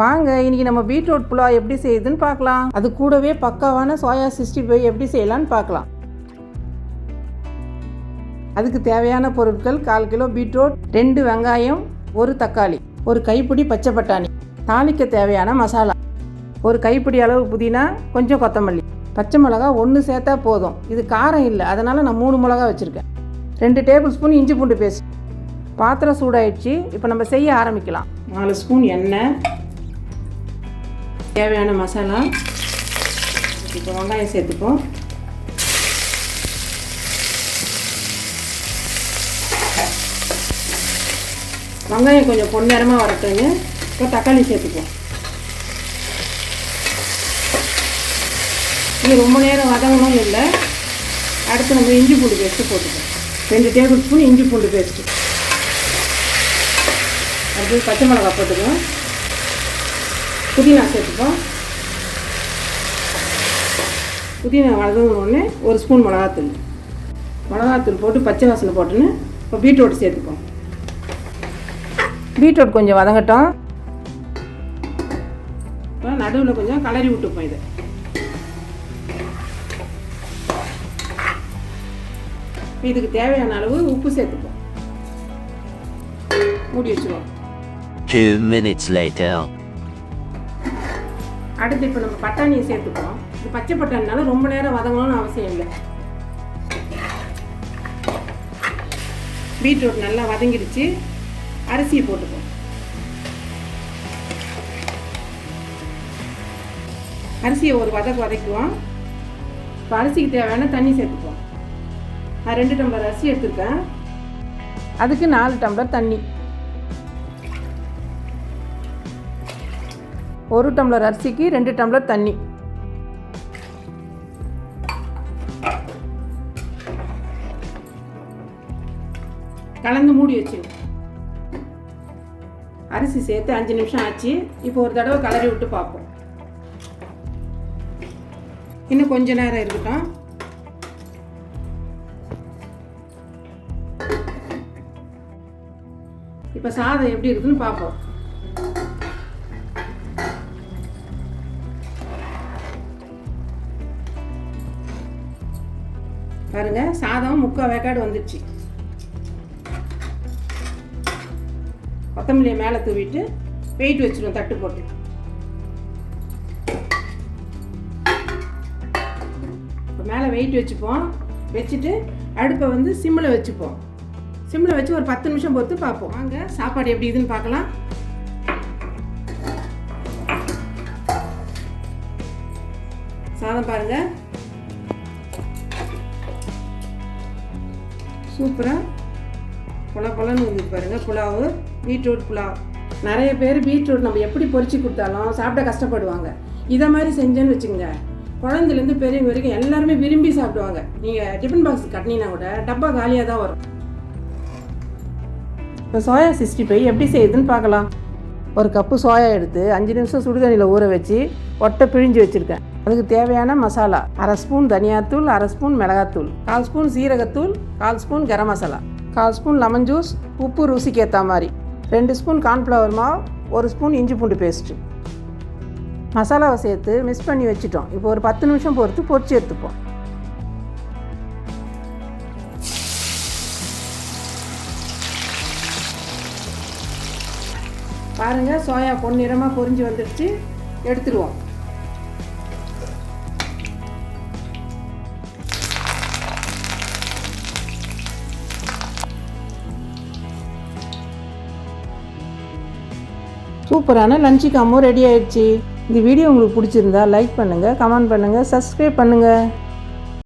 வாங்க இன்னைக்கு நம்ம பீட்ரூட் புலாவ் எப்படி செய்யுதுன்னு பார்க்கலாம். அது கூடவே பக்காவான சோயா சிக்ஸ்டி ஃபைவ் எப்படி செய்யலான்னு பார்க்கலாம். அதுக்கு தேவையான பொருட்கள் கால் கிலோ பீட்ரூட் ரெண்டு வெங்காயம் ஒரு தக்காளி ஒரு கைப்பிடி பச்சை பட்டாணி தாளிக்க தேவையான மசாலா ஒரு கைப்பிடி அளவு புதினா கொஞ்சம் கொத்தமல்லி பச்சை மிளகா ஒன்று சேர்த்தா போதும். இது காரம் இல்லை அதனால் நான் மூணு மிளகா வச்சுருக்கேன். ரெண்டு டேபிள் ஸ்பூன் இஞ்சி பூண்டு பேஸ்ட். பாத்திரம் சூடாயிடுச்சு இப்போ நம்ம செய்ய ஆரம்பிக்கலாம். நாலு ஸ்பூன் எண்ணெய் தேவையான மசாலா. இப்போ வெங்காயம் சேர்த்துப்போம். வெங்காயம் கொஞ்சம் பொன்னிறமாக வரட்டுங்க இப்போ தக்காளி சேர்த்துப்போம். இது ரொம்ப நேரம் வதங்கணும் இல்லை. அடுத்து நம்ம இஞ்சி பூண்டு பேஸ்ட்டு போட்டுப்போம். ரெண்டு டேபிள் ஸ்பூன் இஞ்சி பூண்டு பேஸ்ட்டு. அடுத்து பச்சை மிளகா போட்டுக்குவோம் புதினா சேர்த்துப்போம். புதினா வதங்கினோடனே ஒரு ஸ்பூன் மிளகாத்தூள். மிளகாத்தூள் போட்டு பச்சை வாசனை போட்டுன்னு இப்போ பீட்ரூட் சேர்த்துப்போம். பீட்ரூட் கொஞ்சம் வதங்கட்டும். இப்போ நடுவில் கொஞ்சம் கலரி விட்டுப்போம் இதை. இதுக்கு தேவையான அளவு உப்பு சேர்த்துப்போம். மூடி வச்சுருவோம். Two minutes later. அடுத்து இப்போ நம்ம பட்டாணியை சேர்த்துக்கிறோம் இது பச்சை பட்டாணினால ரொம்ப நேரம் வதங்கணும்னு அவசியம் இல்லை. பீட்ரூட் நல்லா வதங்கிடுச்சு. அரிசியை போட்டுப்போம். அரிசியை ஒரு வதக்கு வதக்குவோம். இப்போ அரிசிக்கு தேவையான தண்ணி சேர்த்துப்போம். நான் ரெண்டு டம்ளர் அரிசி எடுத்துருக்கேன். அதுக்கு நாலு டம்ளர் தண்ணி. ஒரு டம்ளர் அரிசிக்கு ரெண்டு டம்ளர் தண்ணி. கலந்து மூடி வச்சு அரிசி சேர்த்து அஞ்சு நிமிஷம் ஆச்சு. இப்போ ஒரு தடவை கலரி விட்டு பார்ப்போம். இன்னும் கொஞ்ச நேரம் இருக்கட்டும். இப்போ சாதம் எப்படி இருக்குன்னு பார்ப்போம். பாருங்க சாதம் முக்கால் வேக்காடு வந்துடுச்சு கொத்தமல்லியை மேலே தூவிட்டு வெயிட் வச்சிருவோம் தட்டு போட்டு. இப்போ மேலே வெயிட் வச்சுப்போம். வச்சுட்டு அடுப்பை வந்து சிம்மில் வச்சுப்போம். சிம்மில் வச்சு ஒரு பத்து நிமிஷம் பொறுத்து பார்ப்போம். வாங்க சாப்பாடு எப்படி இதுன்னு பார்க்கலாம். சாதம் பாருங்கள் சூப்பராக புல புலன்னு வந்து பாருங்கள் புலாவு பீட்ரூட் புலாவ் நிறைய பேர் பீட்ரூட் நம்ம எப்படி பொறிச்சு கொடுத்தாலும் சாப்பிட கஷ்டப்படுவாங்க. இதை மாதிரி செஞ்சேன்னு வச்சுக்கோங்க. குழந்தைலேருந்து பெரியவங்க வரைக்கும் எல்லாருமே விரும்பி சாப்பிடுவாங்க. நீங்கள் டிஃபன் பாக்ஸ் கட்டினீங்கன்னா கூட டப்பா காலியாக தான் வரும். இப்போ சோயா சிக்ஸ்டி ஃபைவ் எப்படி செய்யுதுன்னு பார்க்கலாம். ஒரு கப்பு சோயா எடுத்து அஞ்சு நிமிஷம் சுடுதண்ணியில் ஊற வச்சு ஒட்டை பிழிஞ்சு வச்சுருக்கேன். அதுக்கு தேவையான மசாலா. அரை ஸ்பூன் தனியாத்தூள் அரை ஸ்பூன் மிளகாத்தூள். கால் ஸ்பூன் சீரகத்தூள் கால் ஸ்பூன் கரம் மசாலா. கால் ஸ்பூன் லெமன் ஜூஸ் உப்பு ருசிக்கு ஏற்ற மாதிரி. ரெண்டு ஸ்பூன் கார்ன்ஃப்ளவர் மாவு ஒரு ஸ்பூன் இஞ்சி பூண்டு பேஸ்ட்டு மசாலாவை சேர்த்து மிக்ஸ் பண்ணி வச்சுட்டோம். இப்போ ஒரு பத்து நிமிஷம் பொறுத்து பொறிச்சு எடுத்துப்போம். பாருங்கள் சோயா பொன்னிறமாக பொறிஞ்சு வந்துடுச்சு எடுத்துருவோம் சூப்பரான லஞ்சு காமோ ரெடி ஆயிடுச்சு. இந்த வீடியோ உங்களுக்கு பிடிச்சிருந்தா லைக் பண்ணுங்கள் கமெண்ட் பண்ணுங்கள் சப்ஸ்கிரைப் பண்ணுங்கள்